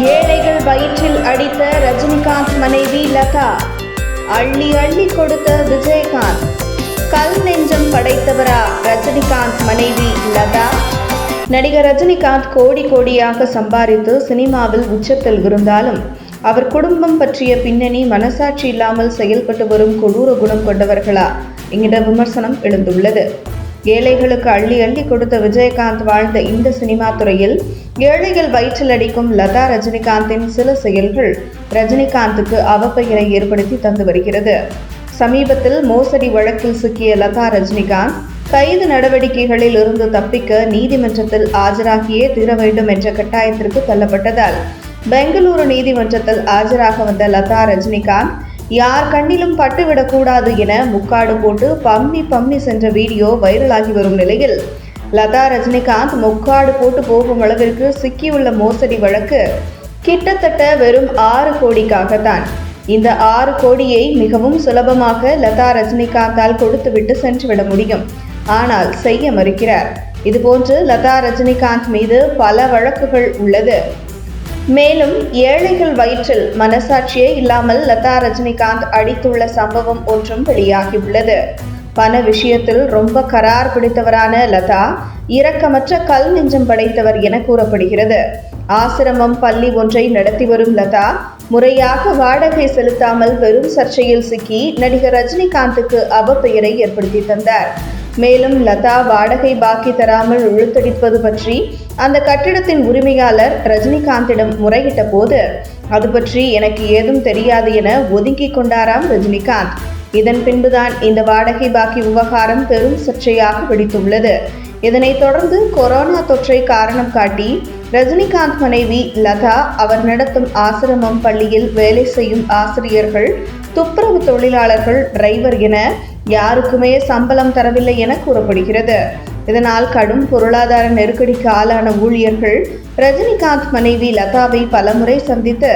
ஏழைகள் வயிற்றில் அடித்த ரஜினிகாந்த் மனைவி லதா. அள்ளி அள்ளி கொடுத்த விஜயகாந்த். கல் நெஞ்சம் படைத்தவரா ரஜினிகாந்த் மனைவி லதா. நடிகர் ரஜினிகாந்த் கோடி கோடியாக சம்பாதித்து சினிமாவில் உச்சத்தில் இருந்தாலும் அவர் குடும்பம் பற்றிய பின்னணி மனசாட்சி இல்லாமல் செயல்பட்டு வரும் கொடூர குணம் கொண்டவர்களா? என்கிற விமர்சனம் எழுந்துள்ளது. ஏழைகளுக்கு அள்ளி அள்ளி கொடுத்த விஜயகாந்த் வாழ்ந்த இந்த சினிமா துறையில் ஏழைகள் வயிற்றில் அடிக்கும் லதா ரஜினிகாந்தின் சில செயல்கள் ரஜினிகாந்துக்கு அவப்பெயரை ஏற்படுத்தி தந்து வருகிறது. சமீபத்தில் மோசடி வழக்கில் சிக்கிய லதா ரஜினிகாந்த் கைது நடவடிக்கைகளில் இருந்து தப்பிக்க நீதிமன்றத்தில் ஆஜராகியே தீர வேண்டும் என்ற கட்டாயத்திற்கு தள்ளப்பட்டதால் பெங்களூரு நீதிமன்றத்தில் ஆஜராக வந்த லதா ரஜினிகாந்த் யார் கண்ணிலும் பட்டுவிடக்கூடாது என முக்காடு போட்டு பம்மி பம்மி சென்ற வீடியோ வைரலாகி வரும் நிலையில் லதா ரஜினிகாந்த் முக்காடு போட்டு போகும் அளவிற்கு சிக்கியுள்ள மோசடி வழக்கு கிட்டத்தட்ட வெறும் ஆறு கோடிக்காகத்தான். இந்த ஆறு கோடியை மிகவும் சுலபமாக லதா ரஜினிகாந்தால் கொடுத்துவிட்டு சென்றுவிட முடியும். ஆனால் செய்ய மறுக்கிறார். இதுபோன்று லதா ரஜினிகாந்த் மீது பல வழக்குகள் உள்ளது. மேலும் ஏழைகள் வயிற்றில் மனசாட்சியே இல்லாமல் லதா ரஜினிகாந்த் அடித்துள்ள சம்பவம் ஒன்றும் வெளியாகியுள்ளது. பண விஷயத்தில் ரொம்ப கரார் பிடித்தவரான லதா இரக்கமற்ற கல் நெஞ்சம் படைத்தவர் என கூறப்படுகிறது. ஆசிரமம் பள்ளி ஒன்றை நடத்தி வரும் லதா முறையாக வாடகை செலுத்தாமல் பெரும் சர்ச்சையில் சிக்கி நடிகர் ரஜினிகாந்துக்கு அவப்பெயரை ஏற்படுத்தி தந்தார். மேலும் லதா வாடகை பாக்கி தராமல் இழுத்தடிப்பது பற்றி அந்த கட்டிடத்தின் உரிமையாளர் ரஜினிகாந்திடம் முறையிட்ட போது அது பற்றி எனக்கு ஏதும் தெரியாது என ஒதுங்கி கொண்டாராம் ரஜினிகாந்த். இதன் பின்புதான் இந்த வாடகை பாக்கி விவகாரம் பெரும் சர்ச்சையாக வெடித்துள்ளது. இதனைத் தொடர்ந்து கொரோனா தொற்றை காரணம் காட்டி ரஜினிகாந்த் மனைவி லதா அவர் நடத்தும் ஆசிரமம் பள்ளியில் வேலை செய்யும் ஆசிரியர்கள் துப்புரவு தொழிலாளர்கள் டிரைவர் என யாருக்குமே சம்பளம் தரவில்லை என கூறப்படுகிறது. இதனால் கடும் பொருளாதார நெருக்கடிக்கு ஆளான ஊழியர்கள் ரஜினிகாந்த் மனைவி லதாவை பலமுறை சந்தித்து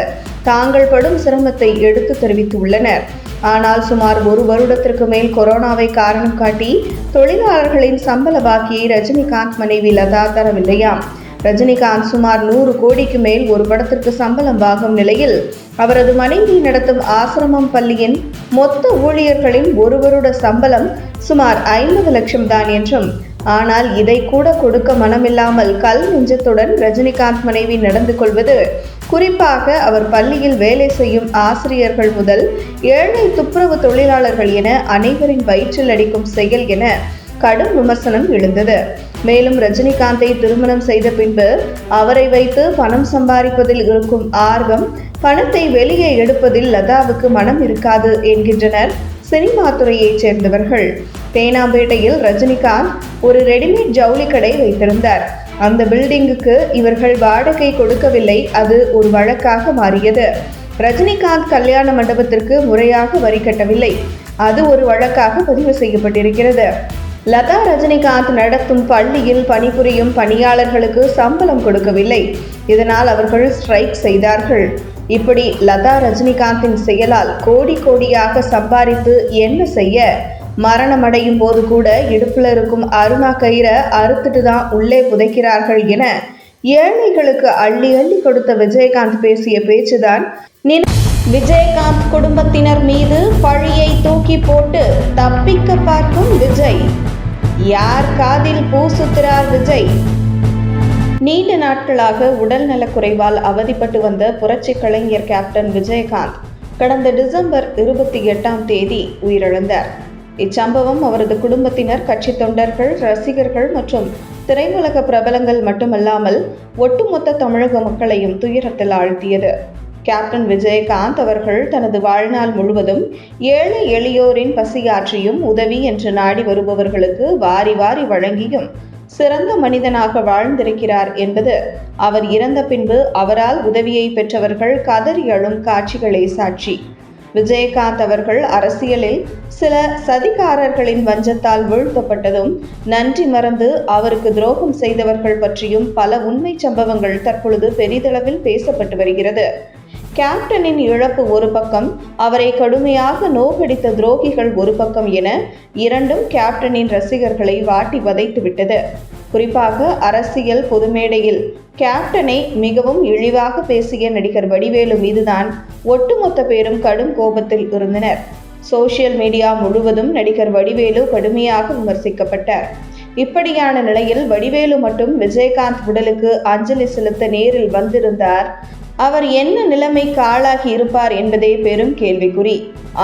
தாங்கள் படும் சிரமத்தை எடுத்து தெரிவித்துள்ளனர். ஆனால் சுமார் ஒரு வருடத்திற்கு மேல் கொரோனாவை காரணம் காட்டி தொழிலாளர்களின் சம்பள பாக்கியை ரஜினிகாந்த் மனைவி லதா தரவில்லையாம். ரஜினிகாந்த் சுமார் நூறு கோடிக்கு மேல் ஒரு படத்திற்கு சம்பளம் வாங்கும் நிலையில் அவரது மனைவி நடத்தும் ஆசிரமம் பள்ளியின் மொத்த ஊழியர்களின் ஒருவரோட சம்பளம் சுமார் ஐம்பது லட்சம் தான் என்றும் ஆனால் இதை கூட கொடுக்க மனமில்லாமல் கல் நெஞ்சத்துடன் ரஜினிகாந்த் மனைவி நடந்து கொள்வது குறிப்பாக அவர் பள்ளியில் வேலை செய்யும் ஆசிரியர்கள் முதல் ஏழை துப்புரவு தொழிலாளர்கள் என அனைவரின் வயிற்றில் அடிக்கும் செயல் என கடும் விமர்சனம் எழுந்தது. மேலும் ரஜினிகாந்தை திருமணம் செய்த பின்பு அவரை வைத்து பணம் சம்பாதிப்பதில் இருக்கும் ஆர்வம் பணத்தை வெளியே எடுப்பதில் லதாவுக்கு மனம் இருக்காது என்கின்றனர் சினிமா துறையைச் சேர்ந்தவர்கள். தேனாம்பேட்டையில் ரஜினிகாந்த் ஒரு ரெடிமேட் ஜவுளி கடை வைத்திருந்தார். அந்த பில்டிங்குக்கு இவர்கள் வாடகை கொடுக்கவில்லை அது ஒரு வழக்காக மாறியது. ரஜினிகாந்த் கல்யாண மண்டபத்திற்கு முறையாக வரி கட்டவில்லை அது ஒரு வழக்காக பதிவு செய்யப்பட்டிருக்கிறது. லதா ரஜினிகாந்த் நடத்தும் பள்ளியில் பணிபுரியும் பணியாளர்களுக்கு சம்பளம் கொடுக்கவில்லை. இதனால் அவர்கள் ஸ்ட்ரைக் செய்தார்கள். இப்படி லதா ரஜினிகாந்தின் செயலால் கோடி கோடியாக சம்பாதித்து என்ன செய்ய? மரணமடையும் போது கூட இடுப்பில் இருக்கும் அருணா கயிறை அறுத்துட்டு தான் உள்ளே புதைக்கிறார்கள் என ஏழைகளுக்கு அள்ளி அள்ளி கொடுத்த விஜயகாந்த் பேசிய பேச்சுதான் நின- விஜயகாந்த் குடும்பத்தினர் மீது பழியை தூக்கி போட்டு தப்பிக்க பார்க்கும் விஜய். யார் காதில் பூ சுத்துறார் விஜய்? நீண்ட நாட்களாக உடல் நலக்குறைவால் அவதிப்பட்டு வந்த புரட்சி கலைஞர் கேப்டன் விஜயகாந்த் கடந்த டிசம்பர் இருபத்தி எட்டாம் தேதி உயிரிழந்தார். இச்சம்பவம் அவரது குடும்பத்தினர் கட்சி தொண்டர்கள் ரசிகர்கள் மற்றும் திரையுலக பிரபலங்கள் மட்டுமல்லாமல் ஒட்டுமொத்த தமிழக மக்களையும் துயரத்தில் ஆழ்த்தியது. கேப்டன் விஜயகாந்த் அவர்கள் தனது வாழ்நாள் முழுவதும் ஏழை எளியோரின் பசியாற்றியும் உதவி என்று நாடி வருபவர்களுக்கு வாரி வாரி வழங்கியும் சிறந்த மனிதனாக வாழ்ந்திருக்கிறார் என்பது அவர் இறந்த பின்பு அவரால் உதவியை பெற்றவர்கள் கதறி அழும் காட்சிகளே சாட்சி. விஜயகாந்த் அவர்கள் அரசியலில் சில சதிகாரர்களின் வஞ்சத்தால் வீழ்த்தப்பட்டதும் நன்றி மறந்து அவருக்கு துரோகம் செய்தவர்கள் பற்றியும் பல உண்மை சம்பவங்கள் தற்பொழுது பெரிதளவில் பேசப்பட்டு வருகிறது. கேப்டனின் இழப்பு ஒரு பக்கம் அவரை கடுமையாக நோகடித்த துரோகிகள் ஒரு பக்கம் என இரண்டும் கேப்டனின் ரசிகர்களை வாட்டி வதைத்து விட்டது. குறிப்பாக அரசியல் பொதுமேடையில் கேப்டனை மிகவும் இழிவாக பேசிய நடிகர் வடிவேலு மீதுதான் ஒட்டுமொத்த பேரும் கடும் கோபத்தில் இருந்தனர். சோஷியல் மீடியா முழுவதும் நடிகர் வடிவேலு கடுமையாக விமர்சிக்கப்பட்டார். இப்படியான நிலையில் வடிவேலு மட்டும் விஜயகாந்த் உடலுக்கு அஞ்சலி செலுத்த நேரில் வந்திருந்தார். அவர் என்ன நிலைமைக்கு ஆளாகி இருப்பார் என்பதே பெரும் கேள்விக்குறி.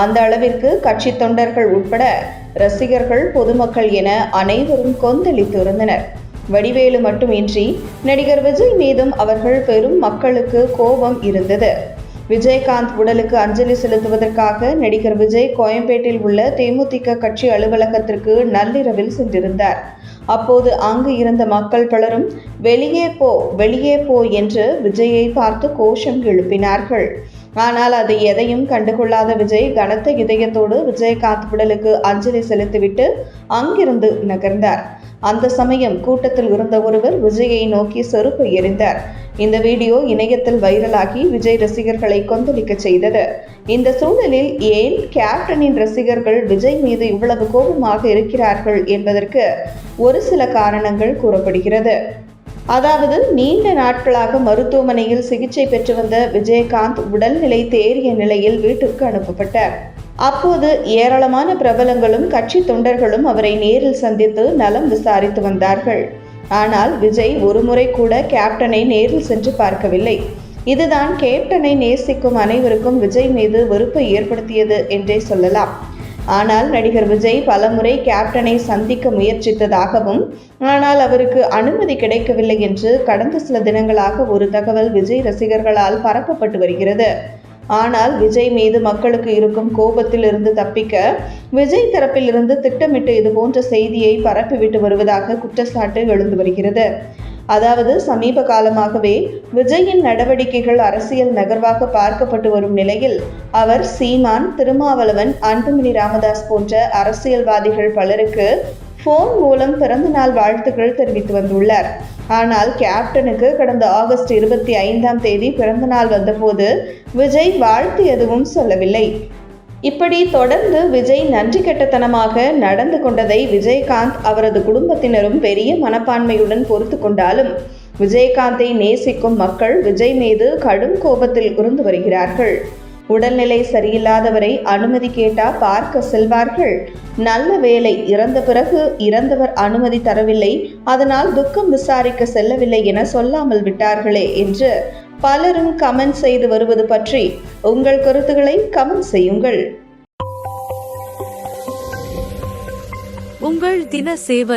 அந்த அளவிற்கு கட்சி தொண்டர்கள் உட்பட ரசிகர்கள் பொதுமக்கள் என அனைவரும் கொந்தளித்து இருந்தனர் வடிவேலு மட்டுமின்றி நடிகர் விஜய் மீதும் அவர்கள் பெரும் மக்களுக்கு கோபம் இருந்தது. விஜயகாந்த் உடலுக்கு அஞ்சலி செலுத்துவதற்காக நடிகர் விஜய் கோயம்பேட்டில் உள்ள தேமுதிக கட்சி அலுவலகத்திற்கு நள்ளிரவில் சென்றிருந்தார். அப்போது அங்கு இருந்த மக்கள் பலரும் வெளியே போ வெளியே போ என்று விஜயை பார்த்து கோஷம் எழுப்பினார்கள். ஆனால் அது எதையும் கண்டுகொள்ளாத விஜய் கனத்த இதயத்தோடு விஜயகாந்த் உடலுக்கு அஞ்சலி செலுத்திவிட்டு அங்கிருந்து நகர்ந்தார். அந்த சமயம் கூட்டத்தில் இருந்த ஒருவர் விஜயை நோக்கி செருப்பு எறிந்தார். இந்த வீடியோ இணையத்தில் வைரலாகி விஜய் ரசிகர்களை கொந்தளிக்க செய்தது. இந்த சூழலில் ஏன் கேப்டனின் ரசிகர்கள் விஜய் மீது இவ்வளவு கோபமாக இருக்கிறார்கள் என்பதற்கு ஒரு சில காரணங்கள் கூறப்படுகிறது. அதாவது நீண்ட நாட்களாக மருத்துவமனையில் சிகிச்சை பெற்று வந்த விஜயகாந்த் உடல்நிலை தேறிய நிலையில் வீட்டிற்கு அனுப்பப்பட்டார். அப்போது ஏராளமான பிரபலங்களும் கட்சி தொண்டர்களும் அவரை நேரில் சந்தித்து நலம் விசாரித்து வந்தார்கள். ஆனால் விஜய் ஒருமுறை கூட கேப்டனை நேரில் சென்று பார்க்கவில்லை. இதுதான் கேப்டனை நேசிக்கும் அனைவருக்கும் விஜய் மீது வெறுப்பை ஏற்படுத்தியது என்றே சொல்லலாம். ஆனால் நடிகர் விஜய் பலமுறை கேப்டனை சந்திக்க முயற்சித்ததாகவும் ஆனால் அவருக்கு அனுமதி கிடைக்கவில்லை என்று கடந்த சில தினங்களாக ஒரு தகவல் விஜய் ரசிகர்களால் பரப்பப்பட்டு வருகிறது. ஆனால் விஜய் மீது மக்களுக்கு இருக்கும் கோபத்தில் இருந்து தப்பிக்க விஜய் தரப்பிலிருந்து திட்டமிட்டு இது போன்ற செய்தியை பரப்பிவிட்டு வருவதாக குற்றச்சாட்டு எழுந்து வருகிறது. அதாவது சமீப காலமாகவே விஜயின் நடவடிக்கைகள் அரசியல் நகர்வாக பார்க்கப்பட்டு வரும் நிலையில் அவர் சீமான் திருமாவளவன் அன்புமணி ராமதாஸ் போன்ற அரசியல்வாதிகள் பலருக்கு ஃபோன் மூலம் பிறந்தநாள் வாழ்த்துக்கள் தெரிவித்து வந்துள்ளார். ஆனால் கேப்டனுக்கு கடந்த ஆகஸ்ட் இருபத்தி ஐந்தாம் தேதி பிறந்தநாள் வந்தபோது விஜய் வாழ்த்து எதுவும் சொல்லவில்லை. இப்படி தொடர்ந்து விஜய் நன்றி கெட்டத்தனமாக நடந்து கொண்டதை விஜயகாந்த் அவரது குடும்பத்தினரும் பெரிய மனப்பான்மையுடன் பொறுத்து கொண்டாலும் விஜயகாந்தை நேசிக்கும் மக்கள் விஜய் மீது கடும் கோபத்தில் இருந்து வருகிறார்கள். உடல்நிலை சரியில்லாதவரை அனுமதி கேட்டா பார்க்க செல்வார்கள். நல்ல வேலை இறந்த பிறகு இறந்தவர் அனுமதி தரவில்லை. அதனால் துக்கம் விசாரிக்க செல்லவில்லை என சொல்லாமல் விட்டார்களே என்று பலரும் கமெண்ட் செய்து வருவது பற்றி உங்கள் கருத்துக்களை கமெண்ட் செய்யுங்கள். உங்கள் தின சேவல்